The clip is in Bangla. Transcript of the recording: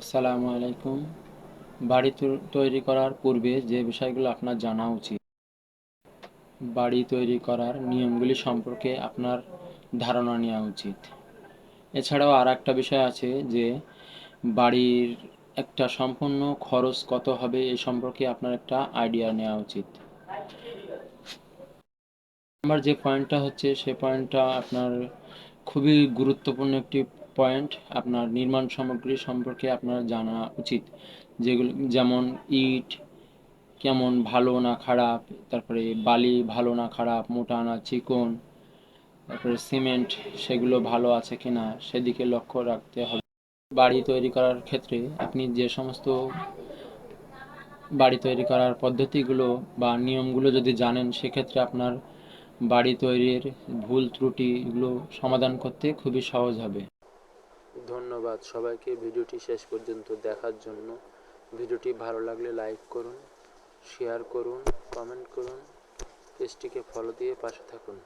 আসসালামু আলাইকুম। বাড়ি তৈরি করার পূর্বে যে বিষয়গুলো আপনার জানা উচিত, বাড়ি তৈরি করার নিয়মগুলি সম্পর্কে আপনার ধারণা নেওয়া উচিত। এছাড়াও আর একটা বিষয় আছে যে, বাড়ির একটা সম্পূর্ণ খরচ কত হবে এই সম্পর্কে আপনার একটা আইডিয়া নেওয়া উচিত। আমার যে পয়েন্টটা হচ্ছে, সে পয়েন্টটা আপনার খুবই গুরুত্বপূর্ণ একটি পয়েন্ট আপনার নির্মাণ সামগ্রী সম্পর্কে আপনার জানা উচিত। যেগুলো, যেমন ইট, কেমন ভালো না খারাপ, তারপরে বালি ভালো না খারাপ, মোটা না চিকন, তারপরে সিমেন্ট, সেগুলো ভালো আছে কি না সেদিকে লক্ষ্য রাখতে হবে। বাড়ি তৈরি করার ক্ষেত্রে আপনি যে সমস্ত বাড়ি তৈরি করার পদ্ধতিগুলো বা নিয়মগুলো যদি জানেন, সেক্ষেত্রে আপনার বাড়ি তৈরির ভুল ত্রুটিগুলো সমাধান করতে খুবই সহজ হবে। ধন্যবাদ সবাইকে ভিডিওটি শেষ পর্যন্ত দেখার জন্য। ভিডিওটি ভালো লাগলে লাইক করুন, শেয়ার করুন, কমেন্ট করুন, পেজটিকে ফলো দিয়ে পাশে থাকুন।